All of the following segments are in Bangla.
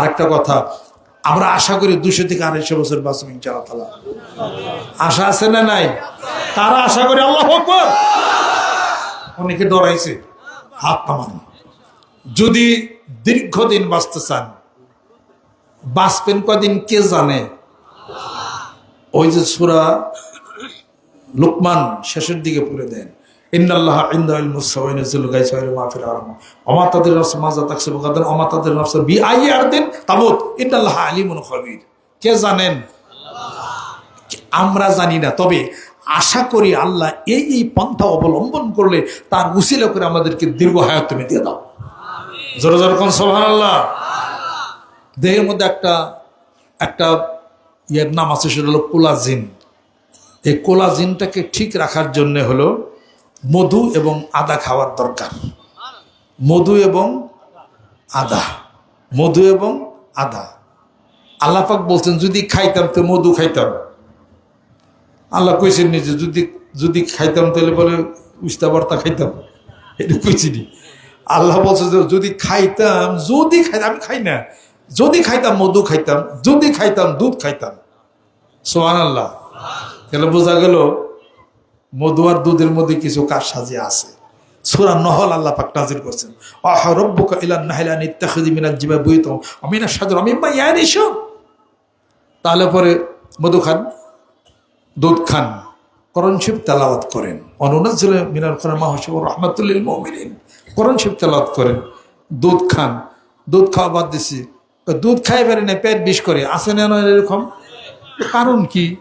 আরেকটা কথা, আমরা আশা করি দুশো থেকে আড়াইশো বছর বাঁচব ইনশাআল্লাহ তাআলা। আশা আছে না নাই? তারা আশা করি আল্লাহ অনেকে ডরাইছে হাত নামান। যদি দীর্ঘদিন বাঁচতে চান, বাঁচবেন কদিন কে জানে? ওই যে সুরা লোকমান শেষের দিকে পড়ে দেন। তাদের বি আই খবীর। কে জানেন? আমরা জানি না, তবে আশা করি আল্লাহ এই এই পন্থা অবলম্বন করলে তার উসিলা করে আমাদেরকে দীর্ঘ হায়াত তুমি দিয়ে দাও। জোরে জোরে কোন সোহান আল্লাহ দেহের মধ্যে একটা একটা ইয়ের নাম আছে, সেটা হলো কোলাজিন। এই কোলাজিনটাকে ঠিক রাখার জন্য হলো মধু এবং আদা খাওয়ার দরকার। মধু এবং আদা। মধু এবং আদা। আল্লাপাক বলছেন, যদি খাইতাম তো মধু খাইতাম। আল্লাহ কইছেন নিজে যদি যদি খাইতাম তাহলে বলে উস্তা ভর্তা খাইতাম। এটা কইছিনি আল্লাহ বলছে যে, যদি খাইতাম যদি খাইতাম, আমি খাই না। যদি খাইতাম, মধু খাইতাম। যদি খাইতাম, দুধ খাইতাম। সোহান আল্লাহ তাহলে বোঝা গেল মধু দুধের মধ্যে কিছু কাজ সাজে আছে। সুরা নহল আল্লাহ পাক নাজির করছেন। আহ, রব্বুকা ইলান নাহিলা নিত্তাখিদি মিনাজ জিবা বুইতো আমিনা সাদর আমিম্মা ইয়ারিশু তাহলে পরে মধু খান, দুধ খান করণ শিব তেলাওয়াত করেন। অনুনাজুল মিনাল খান মাহসিব রহমাতুল্লিল মমিনিন। করণ শিব তেলাওয়াত করেন, দুধ খান। দুধ খাওয়া বাদ দিছি। দুধ খাই পারে না পেট বিষ করে। আসে না এরকম? কারণ কি?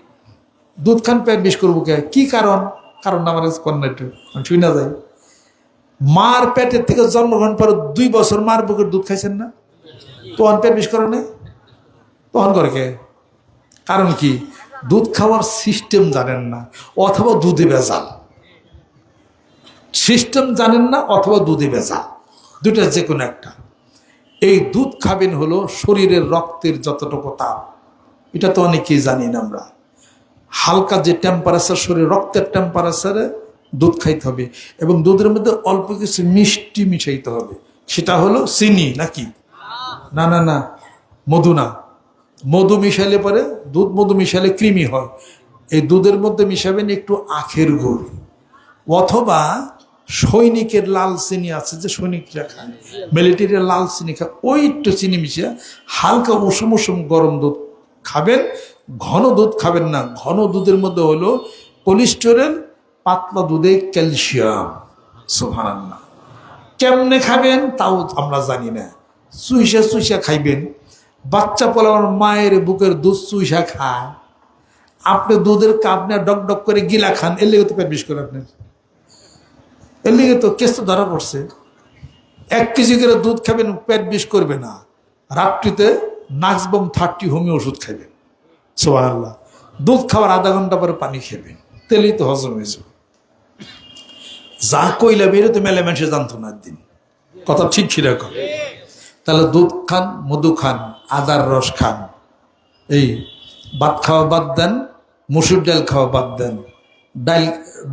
দুধ খান, পেট বিষ করব কে? কি কারণ? কারণ আমার কন্যা আমি শুই না যাই। মার পেটের থেকে জন্মগ্রহণ পরে দুই বছর মার বুকের দুধ খাইছেন না? তখন পেট বিষ করে না তখন করে কে? কারণ কি? দুধ খাওয়ার সিস্টেম জানেন না, অথবা দুধে ভেজাল। সিস্টেম জানেন না, অথবা দুধে ভেজাল। দুটা যে কোনো একটা। এই দুধ খাবেন হলো শরীরের রক্তের যতটুকু তাপ। এটা তো অনেকেই জানি না আমরা। হালকা যে টেম্পারেচার শরীর রক্তের টেম্পারেচারে দুধ খাইতে হবে এবং দুধের মধ্যে অল্প কিছু মিষ্টি মিশাইতে হবে। সেটা হলো চিনি নাকি? না না না, মধু না। মধু মিশালে পরে দুধ মধু মিশালে কৃমি হয়। এই দুধের মধ্যে মিশাবেন একটু আখের গুড় অথবা সৈনিকের লাল চিনি আছে যে সৈনিকরা খায়, মিলিটারির লাল চিনি খায়, ওই একটু চিনি মিশিয়ে হালকা উষুম উষুম গরম দুধ খাবেন। ঘন দুধ খাবেন না। ঘন দুধের মধ্যে হলো কোলেস্টেরল, পাতলা দুধে ক্যালসিয়াম। সোহান কেমনে খাবেন তাও আমরা জানি না। চুইসা চুইসা খাইবেন। বাচ্চা পোলার মায়ের বুকের দুধ চুইসা খায়। আপনি দুধের কাপ নিয়ে ডক ডক করে গিলা খান, এর লেগে তো পেট বিষ করে আপনার এর লেগে তো কেস তো ধরা পড়ছে। এক কেজি করে দুধ খাবেন, পেট বিষ করবে না। রাত্রিতে নাক্সবম থার্টি হোমিও ওষুধ খাবেন সোহান আল্লাহ দুধ খাওয়ার আধা ঘণ্টা পরে পানি খাবেন তেলেই তো হজম হয়ে যাবে। যা কইলে বেরো তো মেলে মানুষে জানতো না একদিন। কথা ঠিক সেরকম তাহলে দুধ খান, মধু খান, আদার রস খান। এই ভাত খাওয়া বাদ দেন, মুসুর ডাল খাওয়া বাদ দেন। ডাল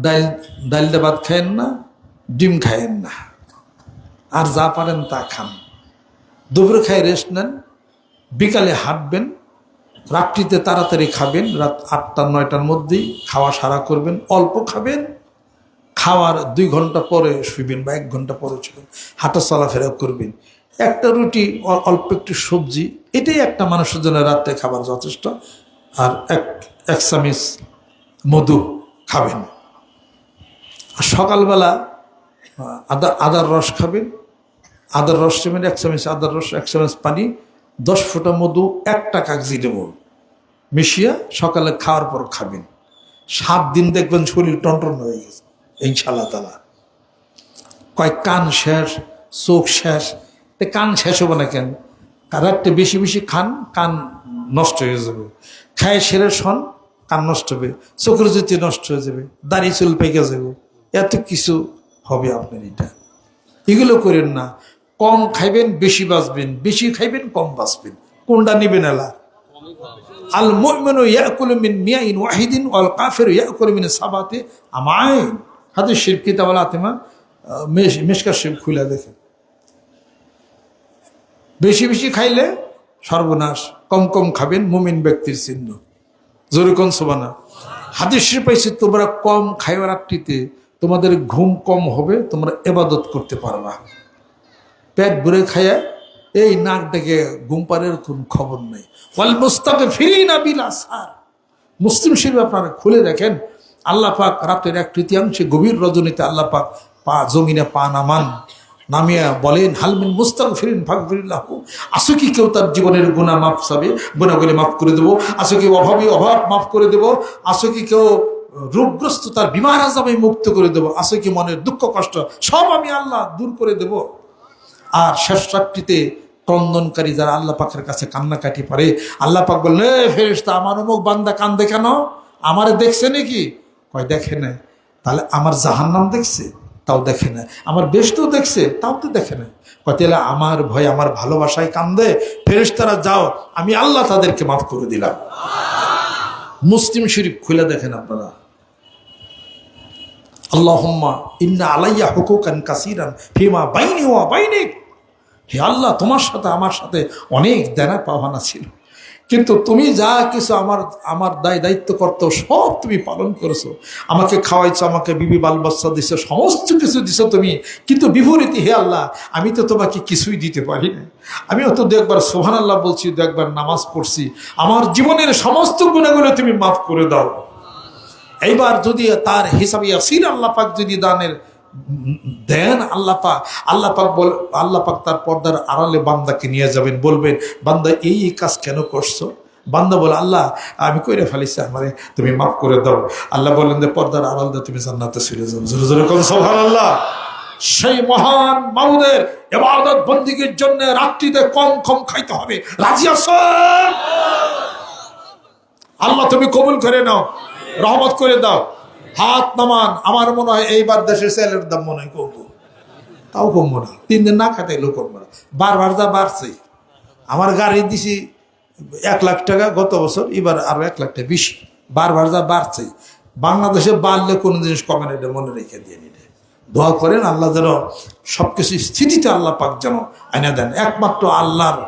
ডাল, ডালটা ভাত খায়েন না, ডিম খায়েন না। আর যা পারেন তা খান। দুপুরে খাই রেস্ট নেন, বিকালে হাঁটবেন রাত্রিতে তাড়াতাড়ি খাবেন, রাত আটটা, নয়টার মধ্যেই খাওয়া সারা করবেন, অল্প খাবেন, খাওয়ার দুই ঘণ্টা পরে শুইবেন বা এক ঘণ্টা পরে শুবেন হাঁটা চলাফেরা করবেন। একটা রুটি অল্প একটু সবজি, এটাই একটা মানুষের জন্য রাত্রে খাবার যথেষ্ট। আর এক এক চামিচ মধু খাবেন। আর সকালবেলা, আদা, আদার রস খাবেন। আদার রস নেবেন এক চামচ আদার রস, এক চামচ পানি দশ ফোঁটা মধু, একটা কাগজি দেব মিশিয়ে সকালে খাওয়ার পর খাবেন। সাত দিন দেখবেন শরীর টনটন হয়ে গেছে ইনশাল্লাহ তালা কয় কান শেষ, চোখ শেষ কান শেষ হবে না কেন? রাত্রে বেশি বেশি খান, কান নষ্ট হয়ে যাবে। খায় সেরে শন, কান নষ্ট হবে, চোখের জ্যোতি নষ্ট হয়ে যাবে, দাড়ি চুল পেকে যাবে। এত কিছু হবে আপনার এটা। এগুলো করেন না। কম খাইবেন, বেশি বাঁচবেন। বেশি খাইবেন, কম বাঁচবেন। কোনটা নিবেন এলা আল মুমিনু মিন মিয়াইন ওয়াহিদিন ওয়াল কাফিরু ইয়াকুলু মিন সাবাতে আমাইন। হাদিস শিরক কিতাব আল আতিমা মেশকা শিব খুলে দেখেন। বেশি বেশি খাইলে সর্বনাশ। কম কম খাবেন মুমিন ব্যক্তির চিহ্ন। জোরে কোন সোবানা হাদিসে পাইছি, তোমরা কম খাইবার রাত্রিতে। তোমাদের ঘুম কম হবে, তোমরা এবাদত করতে পারবা। পেট ভরে খায়া এই নাক ডেকে ঘুম কোন খবর নেই। ওয়াল মুস্তাকে ফিরি না বিলা সার মুসলিম শরীফ আপনারা খুলে দেখেন, আল্লাহ পাক রাতের এক তৃতীয়াংশে গভীর রজনীতে আল্লাহ পাক পা, জমিনে পা নামান, নামিয়া বলেন হালমিন মুস্তাক ফিরিন ফাকফিরিল্লাহ আসো কি কেউ তার জীবনের গুণা মাফ চাবে? গুণাগুলি মাফ করে দেবো। আসো কি অভাবী অভাব মাফ করে দেবো? আসো কি কেউ রোগগ্রস্ত তার বিমার আজাবে মুক্ত করে দেবো? আসো কি মনের দুঃখ কষ্ট সব আমি আল্লাহ দূর করে দেব? আর শেষ রাত্রিতে ক্রন্দনকারী যারা আল্লাহ পাকের কাছে কান্নাকাটি পারে আল্লাহ পাক বললে "এ ফেরেশতা, আমার অমুক বান্দা কান্দে কেন? আমারে দেখছে নাকি? কয়, দেখে না তাহলে আমার জাহান্নাম দেখছে? তাও দেখে না আমার বেশটাও দেখছে? তাও তো দেখে না কয়, তাহলে আমার ভয়, আমার ভালোবাসায় কান্দে? ফেরেশতারা, যাও, আমি আল্লাহ তাদেরকে মাফ করে দিলাম। মুসলিম শরীফ খুলে দেখেন আপনারা। আল্লাহম্মা ইন্না আলাইয়া হুকুকান কাসিরান ফিমা বাইনি ওয়া বাইনিক। হে আল্লাহ, তোমার সাথে আমার সাথে অনেক দেনা পাওয়ানা ছিল। কিন্তু তুমি যা কিছু আমার আমার দায় দায়িত্ব করতো, সব তুমি পালন করেছ। আমাকে খাওয়াইছো, আমাকে বিবি বাল বাচ্চা দিছো, সমস্ত কিছু দিছো তুমি। কিন্তু বিপরীতে, হে আল্লাহ, আমি তো তোমাকে কিছুই দিতে পারি না আমি তো দু একবার সোহান আল্লাহ বলছি, দু একবার নামাজ পড়ছি। আমার জীবনের সমস্ত গুণাগুলো তুমি মাফ করে দাও। এইবার যদি তার হিসাবে আসির আল্লাহ পাক যদি দানের দেন, আল্লাহ পাক আল্লাহ পাক বল, আল্লাহ পাক তার পর্দার আড়ালে বান্দাকে নিয়ে যাবেন, বলবেন, বান্দা, এই কাজ কেন করছ? বান্দা বলে, আল্লাহ, আমি কইরে ফেলিছি আমারে, তুমি মাফ করে দাও। আল্লাহ বললেন যে পর্দার আড়াল দিয়ে তুমি জান্নাতে চলে যাও। জোরে জোরে কোন সোহান আল্লাহ সেই মহান মাউদের এবাদত বন্দিগির জন্য রাত্রিতে কম কম খাইতে হবে। রাজি আছেন আল্লাহ, তুমি কবুল করে নাও। রহমত করে দাও। হাত নামান, আমার মনে হয় এইবার দেশের সেলের দাম মনে হয় কমবো। তাও কমবো না। তিন দিন না খাতে এলেও কমবো না। বারবার যা বাড়ছে, আমার গাড়ি দিছি এক লাখ টাকা গত বছর, এবার আরও এক লাখ টাকা বেশি। বারবার যা বাড়ছে, বাংলাদেশে বাড়লে কোনো জিনিস কমে না, এটা মনে রেখে দিয়ে নিলে দোয়া করেন আল্লাহ যেন সবকিছু স্থিতিতে আল্লাহ পাক যেন আইনা দেন। একমাত্র আল্লাহর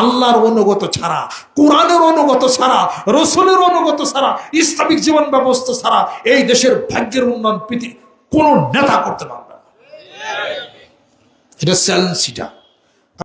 আল্লাহর অনুগত ছাড়া, কোরআনের অনুগত ছাড়া, রসুলের অনুগত ছাড়া, ইসলামিক জীবন ব্যবস্থা ছাড়া এই দেশের ভাগ্যের উন্নয়ন পৃথিবী কোন নেতা করতে পারবে না। এটা চ্যালেঞ্জ